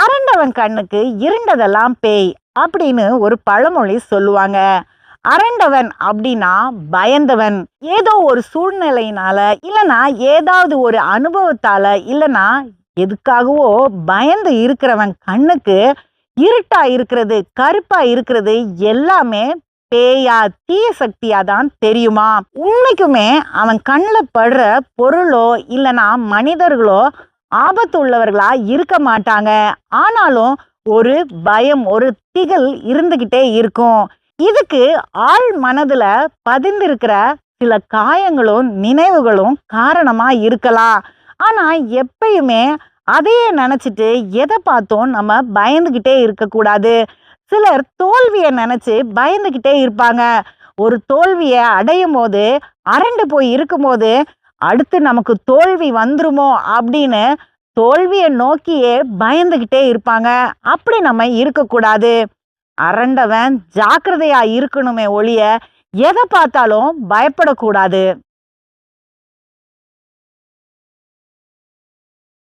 அரண்டவன் கண்ணுக்கு இருண்டதெல்லாம் பேய் அப்படின்னு ஒரு பழமொழி சொல்லுவாங்க. அரண்டவன் அப்படின்னா பயந்தவன். ஏதோ ஒரு சூழ்நிலையினால இல்லைனா ஏதாவது ஒரு அனுபவத்தால இல்லைனா எதுக்காகவோ பயந்து இருக்கிறவன் கண்ணுக்கு இருட்டா இருக்கிறது கருப்பா இருக்கிறது எல்லாமே பேயா தீய சக்தியா தான் தெரியுமா? உண்மைக்குமே அவன் கண்ணில் படுற பொருளோ இல்லைனா மனிதர்களோ ஆபத்து உள்ளவர்களா இருக்க மாட்டாங்க. ஆனாலும் ஒரு பயம் ஒரு திகில் இருந்துகிட்டே இருக்கும். இதுக்கு ஆள் மனதுல பதிந்திருக்கிற சில காயங்களும் நினைவுகளும் காரணமா இருக்கலாம். ஆனா எப்பயுமே அதையே நினைச்சிட்டு எதை பார்த்தோம் நம்ம பயந்துகிட்டே இருக்கக்கூடாது. சிலர் தோல்வியை நினைச்சு பயந்துகிட்டே இருப்பாங்க. ஒரு தோல்வியை அடையும் போது அரண்டு போய் இருக்கும்போது அடுத்து நமக்கு தோல்வி வந்துருமோ அப்படின்னு தோல்வியை நோக்கியே பயந்துக்கிட்டே இருப்பாங்க. அப்படி நம்ம இருக்கக்கூடாது. அரண்டவன் ஜாக்கிரதையா இருக்கணுமே ஒழிய எதை பார்த்தாலும் பயப்படக்கூடாது.